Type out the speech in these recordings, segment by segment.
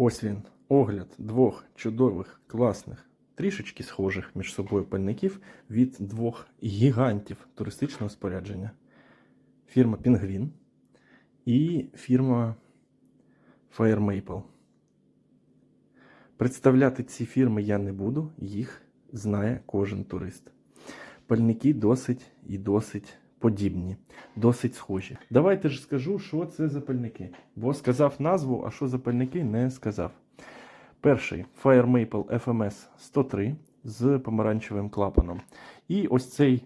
Ось він, огляд двох чудових, класних, трішечки схожих між собою пальників від двох гігантів туристичного спорядження. Фірма Пінгвін і фірма Fire Maple. Представляти ці фірми я не буду, їх знає кожен турист. Пальники досить і досить подібні, досить схожі. Давайте ж скажу, що це за пальники. Бо сказав назву, а що за пальники не сказав. Перший Fire Maple FMS 103 з помаранчевим клапаном. І ось цей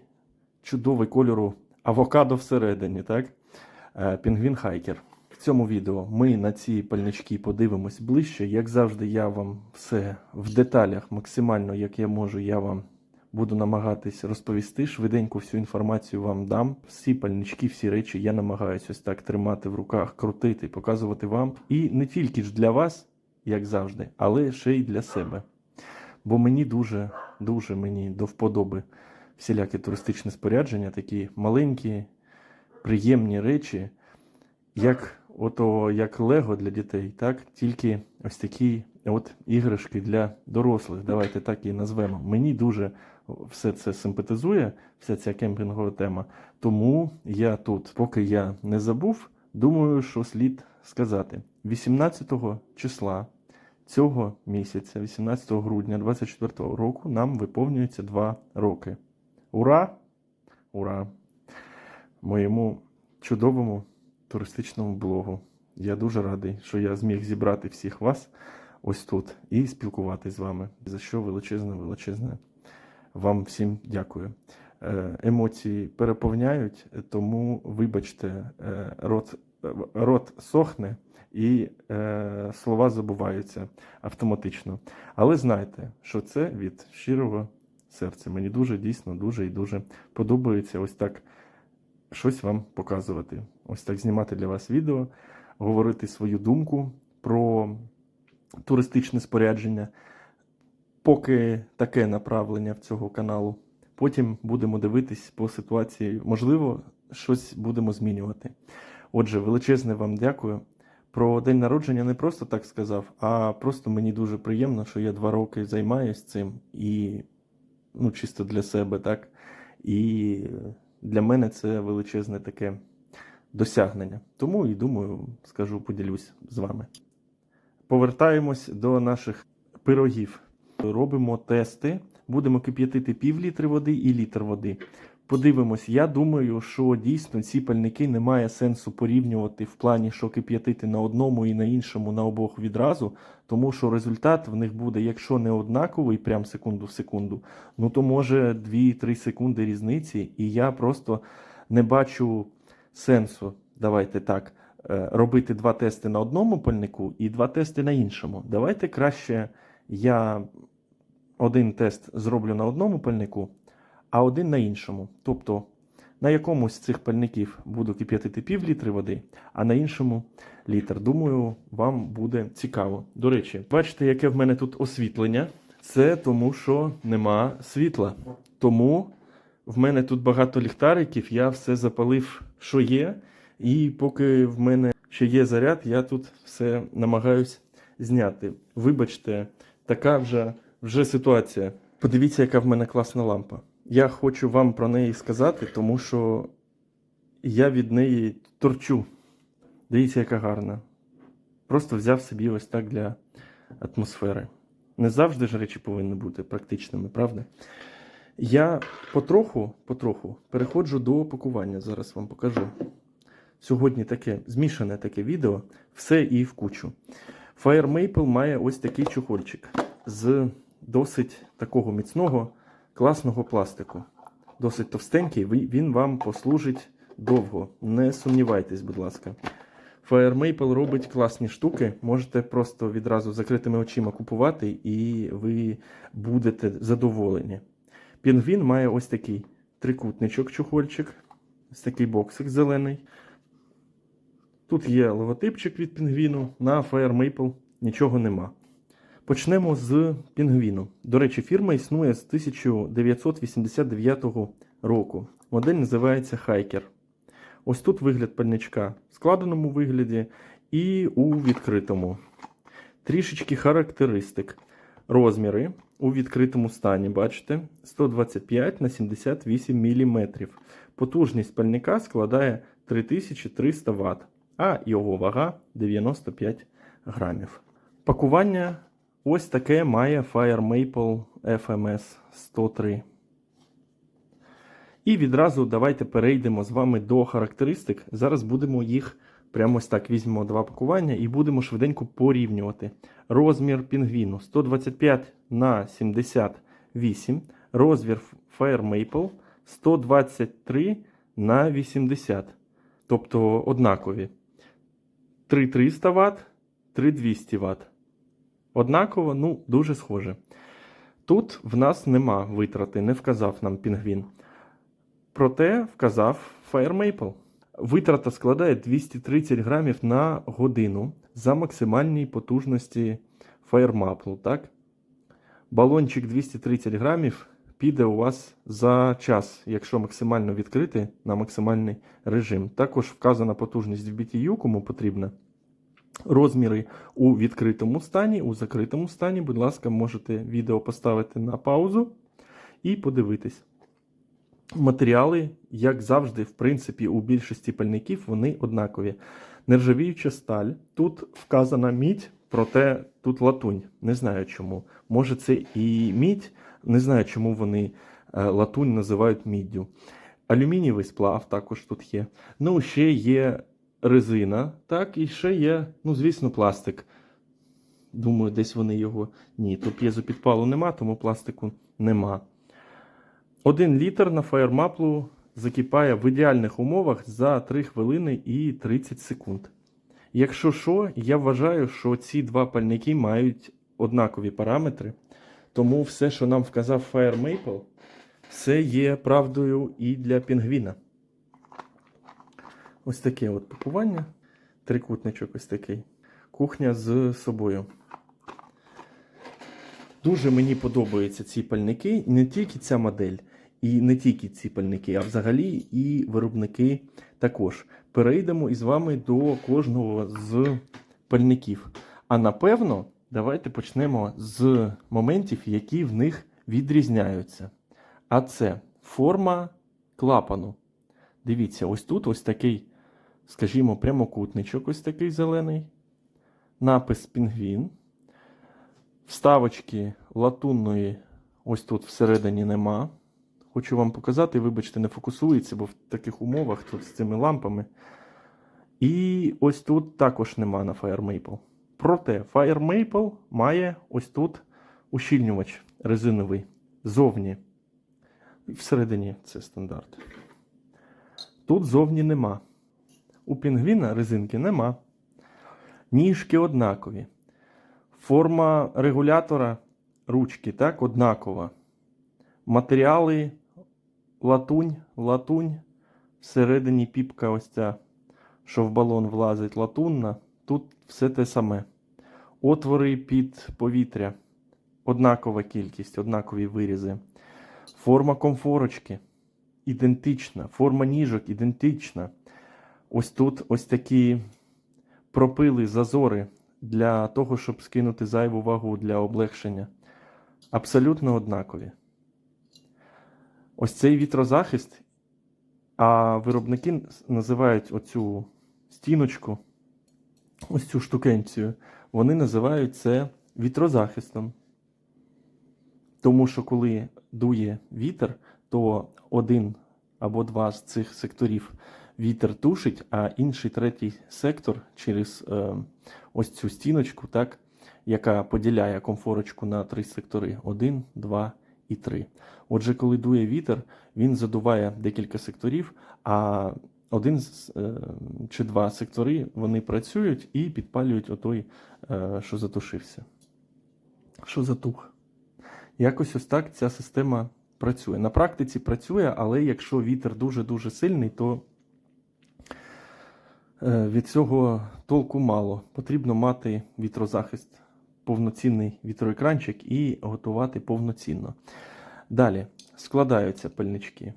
чудовий кольору авокадо всередині, так? Е, Пінгвін Хайкер. В цьому відео ми на ці пальнички подивимось ближче. Як завжди, я вам все в деталях, максимально як я можу, я вам буду намагатись розповісти. Швиденько всю інформацію вам дам. Всі пальнички, всі речі я намагаюся ось так тримати в руках, крутити, показувати вам. І не тільки ж для вас, як завжди, але ще й для себе. Бо мені дуже, дуже мені до вподоби всіляке туристичне спорядження, такі маленькі, приємні речі, як ото як Лего для дітей, так тільки ось такі от іграшки для дорослих. Давайте так і назвемо. Мені дуже все це симпатизує, вся ця кемпінгова тема. Тому я тут, поки я не забув, думаю, що слід сказати. 18 числа цього місяця, 18 грудня 2024 року, нам виповнюється 2 роки. Ура! Ура! Моєму чудовому туристичному блогу. Я дуже радий, що я зміг зібрати всіх вас ось тут і спілкуватись з вами. За що величезне, величезне вам всім дякую. Е, Емоції переповняють, тому вибачте, е, рот, рот сохне і е, слова забуваються автоматично. Але знайте, що це від щирого серця. Мені дуже дійсно дуже і дуже подобається ось так щось вам показувати. Ось так знімати для вас відео, говорити свою думку про туристичне спорядження. Поки таке направлення в цього каналу. Потім будемо дивитись по ситуації. Можливо, щось будемо змінювати. Отже, величезне вам дякую. Про день народження не просто так сказав, а просто мені дуже приємно, що я два роки займаюся цим і ну, чисто для себе, так. І для мене це величезне таке досягнення. Тому і думаю, скажу, поділюсь з вами. Повертаємось до наших пирогів. Робимо тести, будемо кип'ятити пів літри води і літр води. Подивимось, я думаю, що дійсно ці пальники немає сенсу порівнювати в плані, що кип'ятити на одному і на іншому, на обох відразу, тому що результат в них буде, якщо не однаковий, прям секунду в секунду, ну то може 2-3 секунди різниці, і я просто не бачу сенсу, давайте так, е, робити два тести на одному пальнику і два тести на іншому. Давайте краще я один тест зроблю на одному пальнику, а один на іншому. Тобто на якомусь з цих пальників буду кип'ятити пів літри води, а на іншому літр. Думаю, вам буде цікаво. До речі, бачите, яке в мене тут освітлення. Це тому, що нема світла. Тому в мене тут багато ліхтариків, я все запалив, що є. І поки в мене ще є заряд, я тут все намагаюсь зняти. Вибачте, така вже, вже ситуація. Подивіться, яка в мене класна лампа. Я хочу вам про неї сказати, тому що я від неї торчу. Дивіться, яка гарна. Просто взяв собі ось так для атмосфери. Не завжди ж речі повинні бути практичними, правда? Я потроху, потроху переходжу до пакування. Зараз вам покажу. Сьогодні таке змішане таке відео, все і в кучу. Fire Maple має ось такий чохольчик з досить такого міцного, класного пластику. Досить товстенький, він вам послужить довго. Не сумнівайтесь, будь ласка. Fire Maple робить класні штуки. Можете просто відразу закритими очима купувати, і ви будете задоволені. Пінгвін має ось такий трикутничок, чохольчик, ось такий боксик зелений. Тут є логотипчик від пінгвіну, на Fire Maple нічого нема. Почнемо з пінгвіну. До речі, фірма існує з 1989 року. Модель називається Hiker. Ось тут вигляд пальничка в складеному вигляді і у відкритому. Трішечки характеристик. Розміри у відкритому стані, бачите, 125 на 78 мм. Потужність пальника складає 3300 Вт, а його вага 95 грамів. Пакування ось таке має Fire Maple FMS 103. І відразу давайте перейдемо з вами до характеристик. Зараз будемо їх прямо ось так візьмемо два пакування і будемо швиденько порівнювати. Розмір пінгвіну 125 на 78, розмір Fire Maple 123 на 80. Тобто однакові. 3300 Вт, 3200 Вт. Однаково, ну, дуже схоже. Тут в нас нема витрати, не вказав нам пінгвін. Проте вказав Fire Maple. Витрата складає 230 грамів на годину за максимальній потужності Fire так? Балончик 230 грамів піде у вас за час, якщо максимально відкрити на максимальний режим. Також вказана потужність в BTU, кому потрібна. Розміри у відкритому стані, у закритому стані, будь ласка, можете відео поставити на паузу і подивитись. Матеріали, як завжди, в принципі, у більшості пальників вони однакові. Нержавіюча сталь. Тут вказана мідь, проте тут латунь. Не знаю чому. Може, це і мідь, не знаю, чому вони е, латунь називають міддю. Алюмінієвий сплав також тут є. Ну, ще є резина, так, і ще є, ну, звісно, пластик. Думаю, десь вони його. Ні, тут п'єзопідпалу нема, тому пластику нема. Один літр на фаєрмаплу закипає в ідеальних умовах за 3 хвилини і 30 секунд. Якщо що, я вважаю, що ці два пальники мають однакові параметри, тому все, що нам вказав Fire Maple, все є правдою і для пінгвіна. Ось таке от пакування. Трикутничок ось такий. Кухня з собою. Дуже мені подобаються ці пальники, не тільки ця модель, і не тільки ці пальники, а взагалі і виробники також. Перейдемо із вами до кожного з пальників. А напевно, давайте почнемо з моментів, які в них відрізняються. А це форма клапану. Дивіться, ось тут ось такий, скажімо, прямокутничок, ось такий зелений. Напис пінгвін. Вставочки латунної ось тут всередині нема. Хочу вам показати, вибачте, не фокусується, бо в таких умовах тут з цими лампами. І ось тут також нема на Fire Maple. Проте Fire Maple має ось тут ущільнювач резиновий зовні. Всередині це стандарт. Тут зовні нема. У пінгвіна резинки нема. Ніжки однакові. Форма регулятора ручки так, однакова. Матеріали латунь, латунь. Всередині піпка ось ця, що в балон влазить латунна. Тут все те саме. Отвори під повітря. Однакова кількість, однакові вирізи. Форма комфорочки ідентична. Форма ніжок ідентична. Ось тут ось такі пропили зазори для того, щоб скинути зайву вагу для облегшення. Абсолютно однакові. Ось цей вітрозахист, а виробники називають оцю стіночку, ось цю штукенцію, вони називають це вітрозахистом. Тому що коли дує вітер, то один або два з цих секторів вітер тушить, а інший третій сектор через е, ось цю стіночку, так, яка поділяє комфорочку на три сектори: 1, 2 і 3. Отже, коли дує вітер, він задуває декілька секторів, а один з, е, чи два сектори вони працюють і підпалюють отой, е, що затушився. Що затух. Якось ось так ця система працює. На практиці працює, але якщо вітер дуже-дуже сильний, то від цього толку мало. Потрібно мати вітрозахист, повноцінний вітроекранчик і готувати повноцінно. Далі складаються пальнички.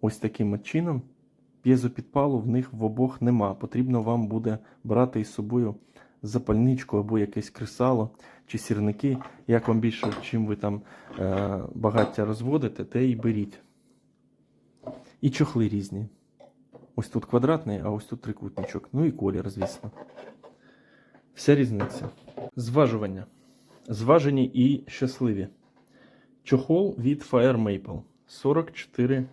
Ось таким чином. П'єзопідпалу в них в обох нема. Потрібно вам буде брати із собою запальничку або якесь кресало чи сірники. Як вам більше, чим ви там е, багаття розводите, те і беріть. І чохли різні. Ось тут квадратний, а ось тут трикутничок. Ну і колір, звісно. Вся різниця. Зважування. Зважені і щасливі. Чохол від Fire Maple 44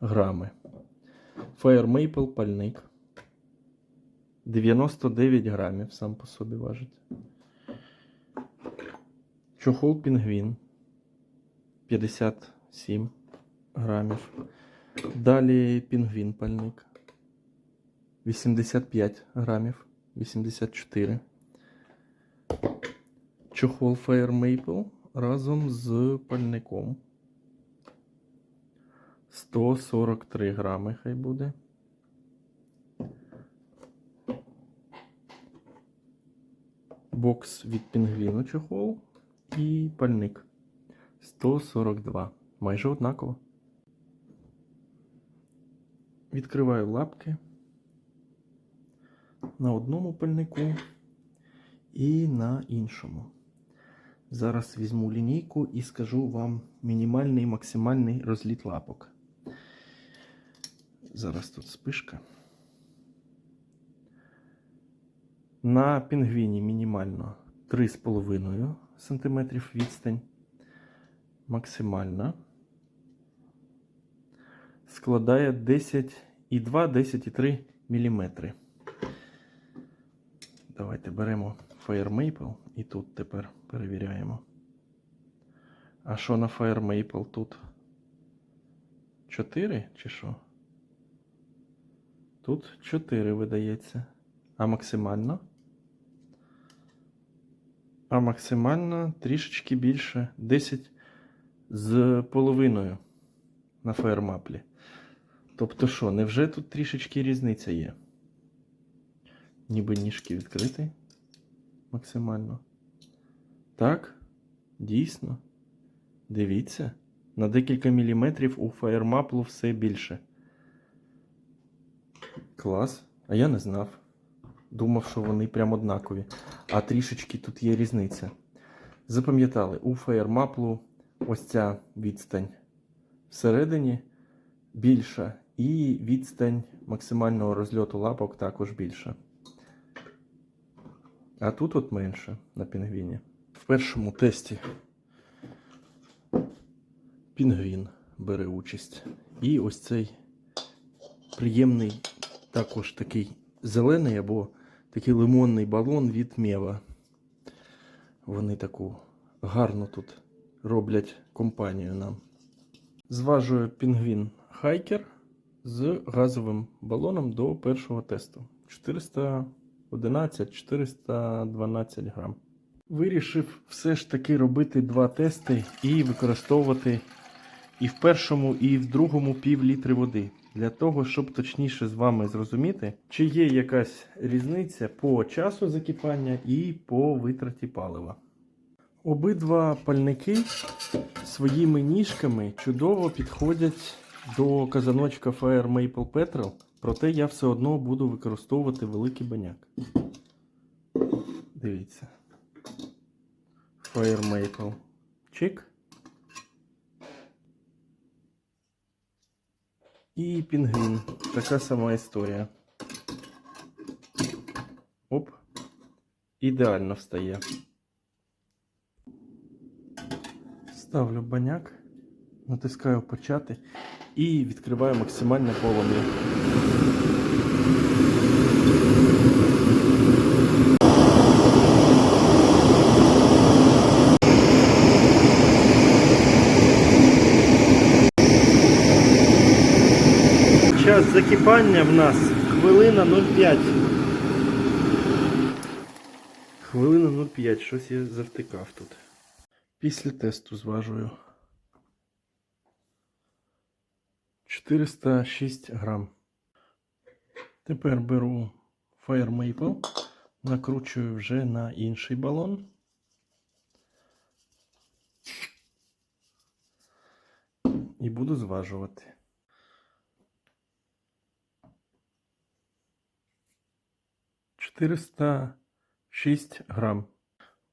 грами. Fire Maple пальник 99 грамів сам по собі важить. Чохол пінгвін 57 грамів. Далі пінгвін пальник 85 грамів. 84. Чохол Fire Maple разом з пальником. 143 грами хай буде. Бокс від пінгвіну чохол і пальник 142. Майже однаково. Відкриваю лапки на одному пальнику і на іншому. Зараз візьму лінійку і скажу вам мінімальний і максимальний розліт лапок. Зараз тут спишка. На пінгвіні мінімально 3,5 см відстань. Максимальна. Складає 10,2-10,3 мм. Давайте беремо Fire Maple і тут тепер перевіряємо. А що на Fire Maple тут? 4 чи що? Тут 4 видається. А максимально? А максимально трішечки більше. 10 з половиною на Fire Тобто що, невже тут трішечки різниця є? Ніби ніжки відкриті максимально. Так, дійсно. Дивіться. На декілька міліметрів у фаєрмаплу все більше. Клас. А я не знав. Думав, що вони прям однакові. А трішечки тут є різниця. Запам'ятали, у фаєрмаплу ось ця відстань всередині більша. І відстань максимального розльоту лапок також більша. А тут от менше на пінгвіні. В першому тесті пінгвін бере участь. І ось цей приємний, також такий зелений або такий лимонний балон від Мєва. Вони таку гарну тут роблять компанію нам. Зважує пінгвін хайкер з газовим балоном до першого тесту. 411-412 грам. Вирішив все ж таки робити два тести і використовувати і в першому, і в другому пів літри води. Для того, щоб точніше з вами зрозуміти, чи є якась різниця по часу закипання і по витраті палива. Обидва пальники своїми ніжками чудово підходять до казаночка Fire Maple Petrol, проте я все одно буду використовувати великий баняк. Дивіться. Fire Maple. Чик. І пінгвін. Така сама історія. Оп. Ідеально встає. Ставлю баняк, натискаю почати і відкриваю максимальне полум'я. Час закипання в нас хвилина 0,5. Хвилина 0,5. Щось я завтикав тут. Після тесту зважую. 406 грам. Тепер беру Fire Maple, накручую вже на інший балон. І буду зважувати. Чотириста 6 грам.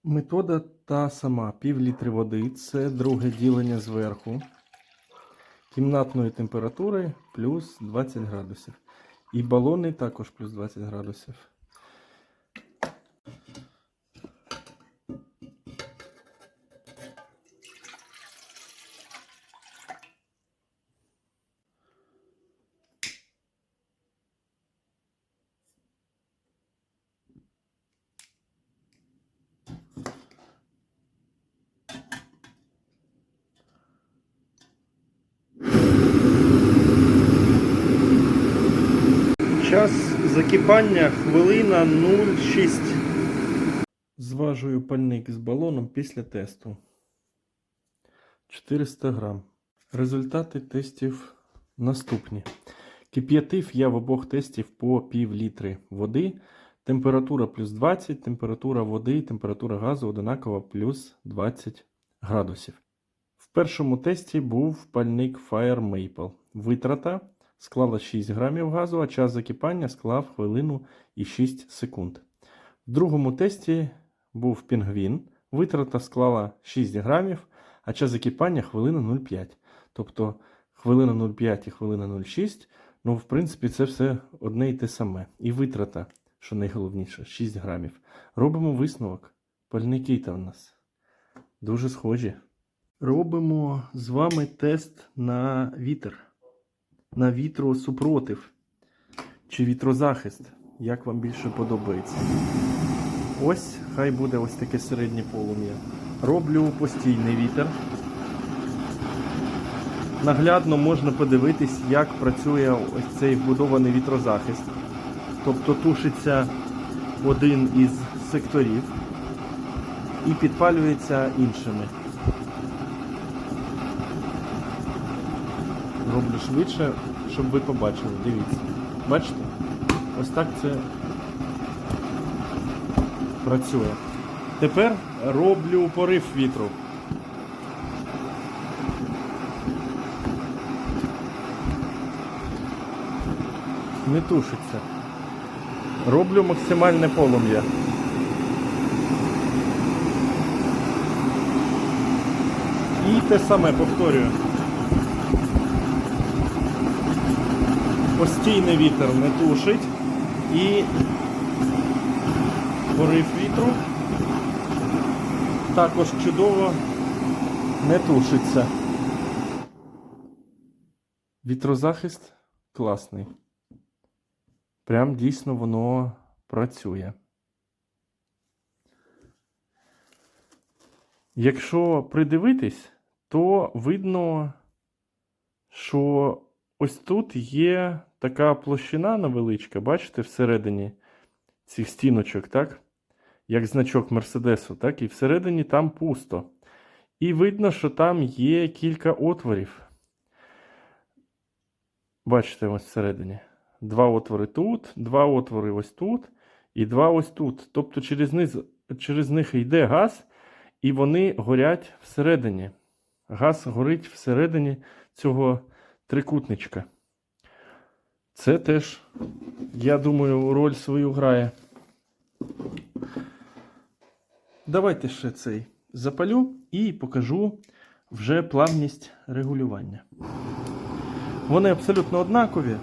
Метода та сама. Пів літри води. Це друге ділення зверху. Кімнатної температури плюс 20 градусів. І балони також плюс 20 градусів. Час закипання хвилина 0,6. Зважую пальник з балоном після тесту. 400 грам. Результати тестів наступні. Кип'ятив я в обох тестів по пів літри води. Температура плюс 20, температура води, температура газу одинакова плюс 20 градусів. В першому тесті був пальник Fire Maple. Витрата склала 6 грамів газу, а час закипання склав хвилину і 6 секунд. В другому тесті був пінгвін. Витрата склала 6 грамів, а час закипання хвилина 0,5. Тобто хвилина 0,5 і хвилина 0,6. Ну, в принципі, це все одне і те саме. І витрата, що найголовніше, 6 грамів. Робимо висновок. Пальники там у нас дуже схожі. Робимо з вами тест на вітер, на вітросупротив чи вітрозахист. Як вам більше подобається. Ось, хай буде ось таке середнє полум'я. Роблю постійний вітер. Наглядно можна подивитись, як працює ось цей вбудований вітрозахист. Тобто тушиться один із секторів і підпалюється іншими. Роблю швидше, щоб ви побачили. Дивіться. Бачите? Ось так це працює. Тепер роблю порив вітру. Не тушиться. Роблю максимальне полум'я. І те саме повторюю. Постійний вітер не тушить і порив вітру також чудово не тушиться. Вітрозахист класний. Прям дійсно воно працює. Якщо придивитись, то видно, що ось тут є така площина невеличка, бачите, всередині цих стіночок, так? Як значок Мерседесу, так? І всередині там пусто. І видно, що там є кілька отворів. Бачите, ось всередині. Два отвори тут, два отвори ось тут, і два ось тут. Тобто через, низ, через них йде газ, і вони горять всередині. Газ горить всередині цього трикутничка. Це теж, я думаю, роль свою грає. Давайте ще цей запалю і покажу вже плавність регулювання. Вони абсолютно однакові.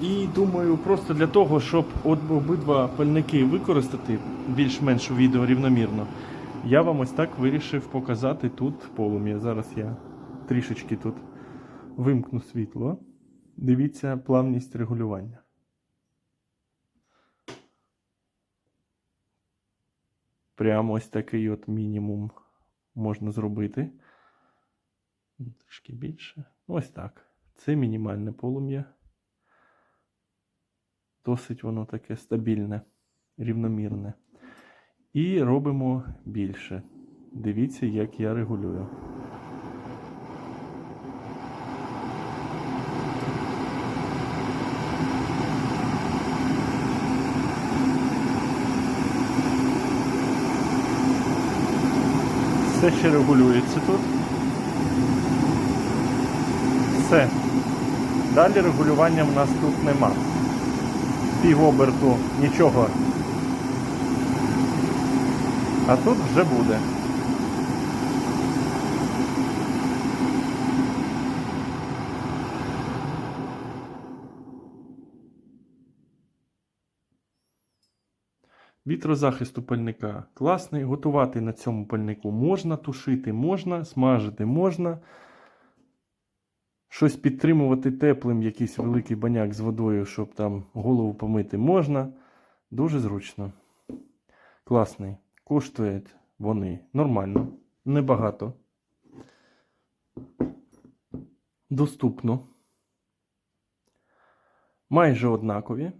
І думаю, просто для того, щоб обидва пальники використати більш-менш у відео рівномірно, я вам ось так вирішив показати тут полум'я. Зараз я трішечки тут вимкну світло. Дивіться плавність регулювання. Прямо ось такий от мінімум можна зробити. Трішки більше. Ось так. Це мінімальне полум'я. Досить воно таке стабільне, рівномірне. І робимо більше. Дивіться, як я регулюю. Все ще регулюється тут. Все. Далі регулювання в нас тут нема. Пів оберту нічого А тут вже буде. Вітрозахисту пальника класний. Готувати на цьому пальнику можна, тушити можна, смажити можна. Щось підтримувати теплим, якийсь великий баняк з водою, щоб там голову помити можна. Дуже зручно. Класний. Коштують вони нормально, небагато. Доступно. Майже однакові.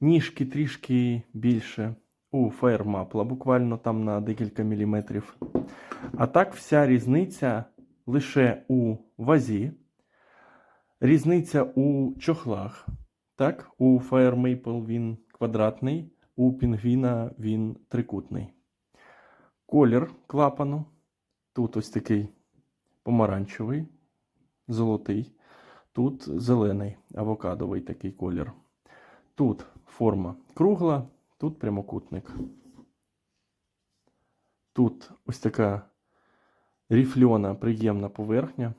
Ніжки трішки більше у фаєрмапла, буквально там на декілька міліметрів. А так, вся різниця лише у вазі. Різниця у чохлах. Так, у Fire Maple він квадратний, у пінгвіна він трикутний. Колір клапану. Тут ось такий помаранчевий, золотий. Тут зелений, авокадовий такий колір. Тут форма кругла, тут прямокутник. Тут ось така ріфльона приємна поверхня.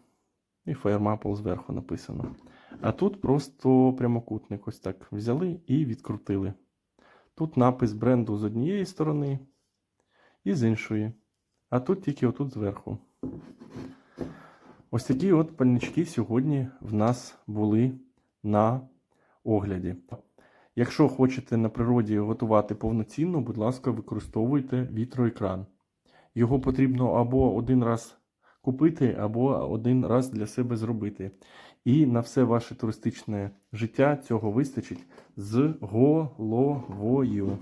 І Firemaple зверху написано. А тут просто прямокутник. Ось так взяли і відкрутили. Тут напис бренду з однієї сторони і з іншої. А тут тільки отут зверху. Ось такі от пальнички сьогодні в нас були на огляді. Якщо хочете на природі готувати повноцінно, будь ласка, використовуйте вітроекран. Його потрібно або один раз купити, або один раз для себе зробити. І на все ваше туристичне життя цього вистачить з головою.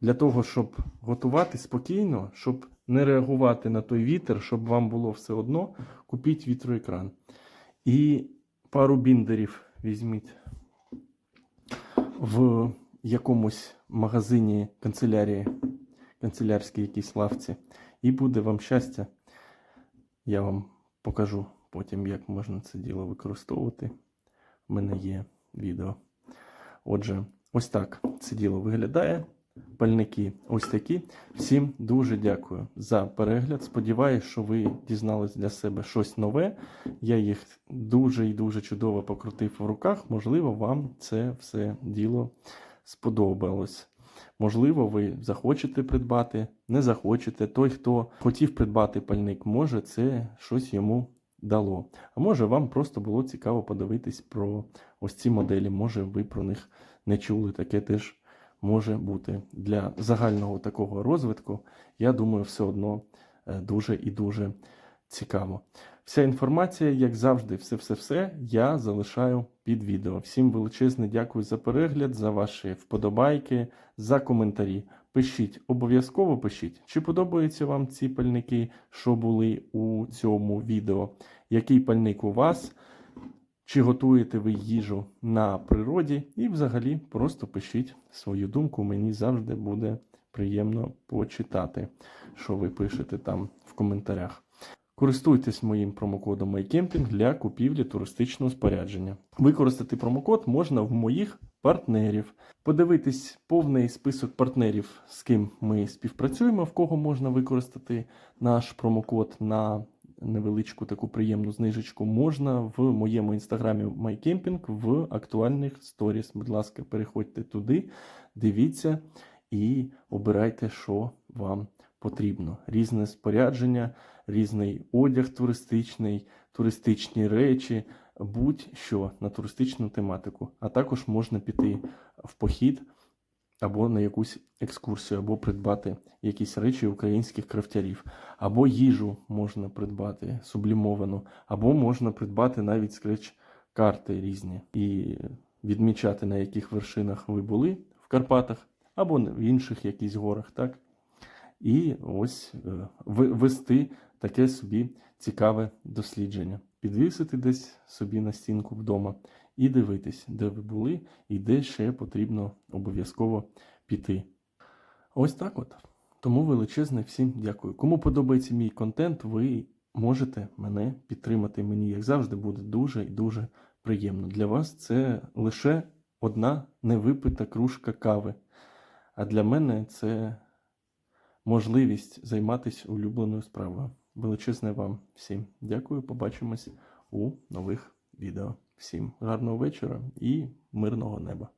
Для того, щоб готувати спокійно, щоб не реагувати на той вітер, щоб вам було все одно, купіть вітроекран. І пару біндерів візьміть в якомусь магазині канцелярії, канцелярській якійсь лавці, і буде вам щастя. Я вам покажу потім, як можна це діло використовувати. У мене є відео. Отже, ось так це діло виглядає. Пальники ось такі. Всім дуже дякую за перегляд. Сподіваюсь, що ви дізнались для себе щось нове. Я їх дуже і дуже чудово покрутив в руках. Можливо, вам це все діло сподобалось. Можливо, ви захочете придбати, не захочете. Той, хто хотів придбати пальник, може це щось йому дало. А може вам просто було цікаво подивитись про ось ці моделі. Може, ви про них не чули. Таке теж може бути. Для загального такого розвитку, я думаю, все одно е, дуже і дуже цікаво. Вся інформація, як завжди, все-все-все я залишаю під відео. Всім величезне дякую за перегляд, за ваші вподобайки, за коментарі. Пишіть, обов'язково пишіть, чи подобаються вам ці пальники, що були у цьому відео, який пальник у вас, чи готуєте ви їжу на природі, і взагалі просто пишіть свою думку. Мені завжди буде приємно почитати, що ви пишете там в коментарях. Користуйтесь моїм промокодом MyCamping для купівлі туристичного спорядження. Використати промокод можна в моїх партнерів. Подивитись повний список партнерів, з ким ми співпрацюємо, в кого можна використати наш промокод на невеличку таку приємну знижечку, можна в моєму інстаграмі MyCamping в актуальних сторіс. Будь ласка, переходьте туди, дивіться і обирайте, що вам потрібно. Різне спорядження, різний одяг туристичний, туристичні речі, будь-що на туристичну тематику. А також можна піти в похід або на якусь екскурсію, або придбати якісь речі українських крафтярів, або їжу можна придбати сублімовану, або можна придбати навіть скреч-карти різні і відмічати, на яких вершинах ви були в Карпатах, або в інших якісь горах, так? І ось е, вести таке собі цікаве дослідження. Підвісити десь собі на стінку вдома і дивитись, де ви були і де ще потрібно обов'язково піти. Ось так от. Тому величезне всім дякую. Кому подобається мій контент, ви можете мене підтримати. Мені, як завжди, буде дуже і дуже приємно. Для вас це лише одна невипита кружка кави. А для мене це можливість займатися улюбленою справою. Величезне вам всім дякую. Побачимось у нових відео. Всім гарного вечора і мирного неба.